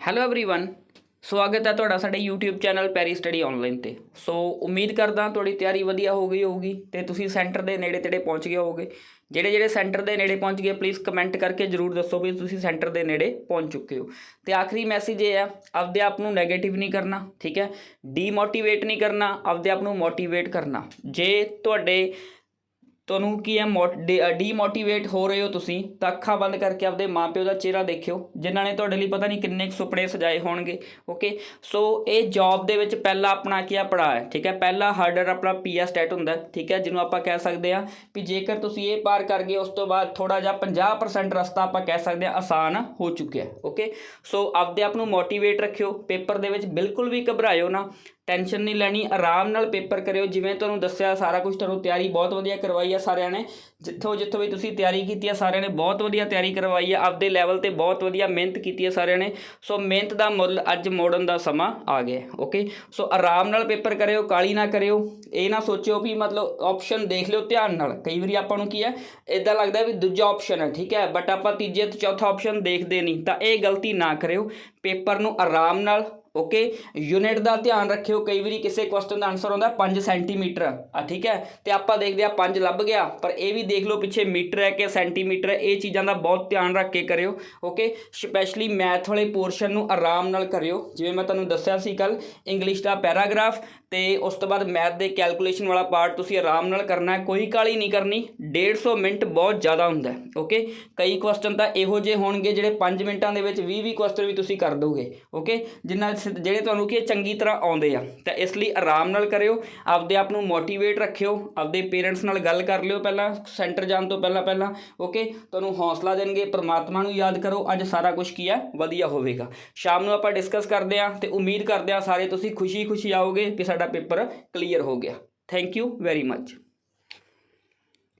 Hello everyone ਸਵਾਗਤ ਹੈ ਤੁਹਾਡਾ ਸਾਡੇ YouTube channel Perry study online ਤੇ। ਸੋ ਉਮੀਦ ਕਰਦਾ ਤੁਹਾਡੀ ਤਿਆਰੀ ਵਧੀਆ ਹੋ ਗਈ ਹੋਊਗੀ ਤੇ ਤੁਸੀਂ ਸੈਂਟਰ ਦੇ ਨੇੜੇ ਤੇੜੇ ਪਹੁੰਚ ਗਏ ਹੋਗੇ ਜਿਹੜੇ ਜਿਹੜੇ ਸੈਂਟਰ ਦੇ ਨੇੜੇ ਪਹੁੰਚ ਗਏ ਪਲੀਜ਼ ਕਮੈਂਟ ਕਰਕੇ ਜਰੂਰ ਦੱਸੋ ਵੀ ਤੁਸੀਂ ਸੈਂਟਰ ਦੇ ਨੇੜੇ ਪਹੁੰਚ ਚੁੱਕੇ ਹੋ। ਤੇ ਆਖਰੀ ਮੈਸੇਜ ਇਹ ਹੈ ਆਪਦੇ ਆਪ ਨੂੰ ਨੈਗੇਟਿਵ ਨਹੀਂ ਕਰਨਾ, ਠੀਕ ਹੈ? ਡੀਮੋਟੀਵੇਟ ਨਹੀਂ ਕਰਨਾ, ਆਪਦੇ ਆਪ ਨੂੰ ਮੋਟੀਵੇਟ ਕਰਨਾ। ਜੇ ਤੁਹਾਡੇ ਤੁਹਾਨੂੰ ਕੀ ਹੈ ਡੀਮੋਟੀਵੇਟ ਹੋ ਰਹੇ ਹੋ ਤੁਸੀਂ, ਤਾਂ ਅੱਖਾਂ ਬੰਦ ਕਰਕੇ ਆਪਦੇ ਮਾਪਿਓ ਦਾ ਚਿਹਰਾ ਦੇਖਿਓ, ਜਿਨ੍ਹਾਂ ਨੇ ਤੁਹਾਡੇ ਲਈ ਪਤਾ ਨਹੀਂ ਕਿੰਨੇ ਕੁ ਸੁਪਨੇ ਸਜਾਏ ਹੋਣਗੇ ਓਕੇ ਸੋ ਇਹ ਜੌਬ ਦੇ ਵਿੱਚ ਪਹਿਲਾ ਆਪਣਾ ਕੀ ਆ ਪੜਾ ਹੈ, ਠੀਕ ਹੈ? ਪਹਿਲਾ ਹਾਰਡਰ ਆਪਣਾ ਪੀਆ ਸਟੈਟ ਹੁੰਦਾ, ਠੀਕ ਹੈ? ਜਿਹਨੂੰ ਆਪਾਂ ਕਹਿ ਸਕਦੇ ਆ ਵੀ ਜੇਕਰ ਤੁਸੀਂ ਇਹ ਪਾਰ ਕਰ ਗਏ, ਉਸ ਤੋਂ ਬਾਅਦ ਥੋੜਾ ਜਿਹਾ 50% ਰਸਤਾ ਆਪਾਂ ਕਹਿ ਸਕਦੇ ਆ ਆਸਾਨ ਹੋ ਚੁੱਕਿਆ ਓਕੇ ਸੋ ਆਪਦੇ ਆਪ ਨੂੰ ਮੋਟੀਵੇਟ ਰੱਖਿਓ, ਪੇਪਰ ਦੇ ਵਿੱਚ ਬਿਲਕੁਲ ਵੀ ਘਬਰਾਇਓ ਨਾ ਟੈਨਸ਼ਨ ਨਹੀਂ ਲੈਣੀ, ਆਰਾਮ ਨਾਲ ਪੇਪਰ ਕਰਿਓ, ਜਿਵੇਂ ਤੁਹਾਨੂੰ ਦੱਸਿਆ, ਸਾਰਾ ਕੁਝ ਤੁਹਾਨੂੰ ਤਿਆਰੀ ਬਹੁਤ ਵਧੀਆ ਕਰਵਾਈ ਆ ਸਾਰਿਆਂ ਨੇ। ਜਿੱਥੋਂ ਜਿੱਥੋਂ ਵੀ ਤੁਸੀਂ ਤਿਆਰੀ ਕੀਤੀ ਆ, ਸਾਰਿਆਂ ਨੇ ਬਹੁਤ ਵਧੀਆ ਤਿਆਰੀ ਕਰਵਾਈ ਆ। ਆਪਦੇ ਲੈਵਲ ਤੇ ਬਹੁਤ ਵਧੀਆ ਮਿਹਨਤ ਕੀਤੀ ਆ ਸਾਰਿਆਂ ਨੇ। ਸੋ ਮਿਹਨਤ ਦਾ ਮੁੱਲ ਅੱਜ ਮੋੜਨ ਦਾ ਸਮਾਂ ਆ ਗਿਆ ਓਕੇ ਸੋ ਆਰਾਮ ਨਾਲ ਪੇਪਰ ਕਰਿਓ ਕਾਲੀ ਨਾ ਕਰਿਓ। ਇਹ ਨਾ ਸੋਚਿਓ ਵੀ ਮਤਲਬ ਆਪਸ਼ਨ ਦੇਖ ਲਿਓ ਧਿਆਨ ਨਾਲ। ਕਈ ਵਾਰੀ ਆਪਾਂ ਨੂੰ ਕੀ ਹੈ ਇਦਾਂ ਲੱਗਦਾ ਵੀ ਦੂਜਾ ਆਪਸ਼ਨ ਹੈ ਠੀਕ ਹੈ? ਬਟ ਆਪਾਂ ਤੀਜੇ ਤੇ ਚੌਥਾ ਆਪਸ਼ਨ ਦੇਖਦੇ ਨਹੀਂ, ਤਾਂ ਇਹ ਗਲਤੀ ਨਾ ਕਰਿਓ। ਪੇਪਰ ਨੂੰ ਆਰਾਮ ਨਾਲ ਓਕੇ ਯੂਨਿਟ ਦਾ ਧਿਆਨ ਰੱਖਿਓ, ਕਈ ਵਾਰੀ ਕਿਸੇ ਕੁਐਸਚਨ ਦਾ ਆਨਸਰ ਆਉਂਦਾ 5 ਸੈਂਟੀਮੀਟਰ ਆ ਠੀਕ ਹੈ? ਤੇ ਆਪਾਂ ਦੇਖਦੇ ਆ 5 ਲੱਭ ਗਿਆ, ਪਰ ਇਹ ਵੀ ਦੇਖ ਲਓ ਪਿੱਛੇ ਮੀਟਰ ਹੈ ਕਿ ਸੈਂਟੀਮੀਟਰ ਹੈ ਇਹ ਚੀਜ਼ਾਂ ਦਾ ਬਹੁਤ ਧਿਆਨ ਰੱਖ ਕੇ ਕਰਿਓ। ਓਕੇ ਸਪੈਸ਼ਲੀ ਮੈਥ ਵਾਲੇ ਪੋਰਸ਼ਨ ਨੂੰ ਆਰਾਮ ਨਾਲ ਕਰਿਓ। ਜਿਵੇਂ ਮੈਂ ਤੁਹਾਨੂੰ ਦੱਸਿਆ ਸੀ ਕੱਲ ਇੰਗਲਿਸ਼ ਦਾ ਪੈਰਾਗ੍ਰਾਫ ਤੇ ਉਸ ਤੋਂ ਬਾਅਦ ਮੈਥ ਦੇ ਕੈਲਕੂਲੇਸ਼ਨ ਵਾਲਾ ਪਾਰਟ ਤੁਸੀਂ ਆਰਾਮ ਨਾਲ ਕਰਨਾ ਹੈ, ਕੋਈ ਕਾਲੀ ਨਹੀਂ ਕਰਨੀ। 150 ਮਿੰਟ ਬਹੁਤ ਜ਼ਿਆਦਾ ਹੁੰਦਾ ਓਕੇ ਕਈ ਕੁਐਸਚਨ ਤਾਂ ਇਹੋ ਜਿਹੇ ਹੋਣਗੇ ਜਿਹੜੇ 5 ਮਿੰਟਾਂ ਦੇ ਵਿੱਚ 20 20 ਕੁਐਸਚਨ ਵੀ ਤੁਸੀਂ ਕਰ ਦੋਗੇ। ਓਕੇ ਜਿੰਨਾ ਸ- ਜਿਹੜੇ ਤੁਹਾਨੂੰ ਕਿ ਹੈ, ਚੰਗੀ ਤਰ੍ਹਾਂ ਆਉਂਦੇ ਆ। ਤਾਂ ਇਸ ਲਈ ਆਰਾਮ ਨਾਲ ਕਰਿਓ ਆਪਦੇ ਆਪ ਨੂੰ ਮੋਟੀਵੇਟ ਰੱਖਿਓ ਆਪਦੇ ਪੇਰੈਂਟਸ ਨਾਲ ਗੱਲ ਕਰ ਲਿਓ ਪਹਿਲਾਂ ਸੈਂਟਰ ਜਾਣ ਤੋਂ ਪਹਿਲਾਂ ਪਹਿਲਾਂ ਓਕੇ ਤੁਹਾਨੂੰ ਹੌਸਲਾ ਦੇਣਗੇ ਪ੍ਰਮਾਤਮਾ ਨੂੰ ਯਾਦ ਕਰੋ ਅੱਜ ਸਾਰਾ ਕੁਝ ਕੀ ਹੈ ਵਧੀਆ ਹੋਵੇਗਾ। ਸ਼ਾਮ ਨੂੰ ਆਪਾਂ ਡਿਸਕਸ ਕਰਦੇ ਹਾਂ ਤੇ ਉਮੀਦ ਕਰਦੇ ਹਾਂ ਸਾਰੇ ਤੁਸੀਂ ਖੁਸ਼ੀ ਖੁਸ਼ੀ ਆਓਗੇ ਕਿ ਸਾਡਾ ਪੇਪਰ ਕਲੀਅਰ ਹੋ ਗਿਆ। Thank you very much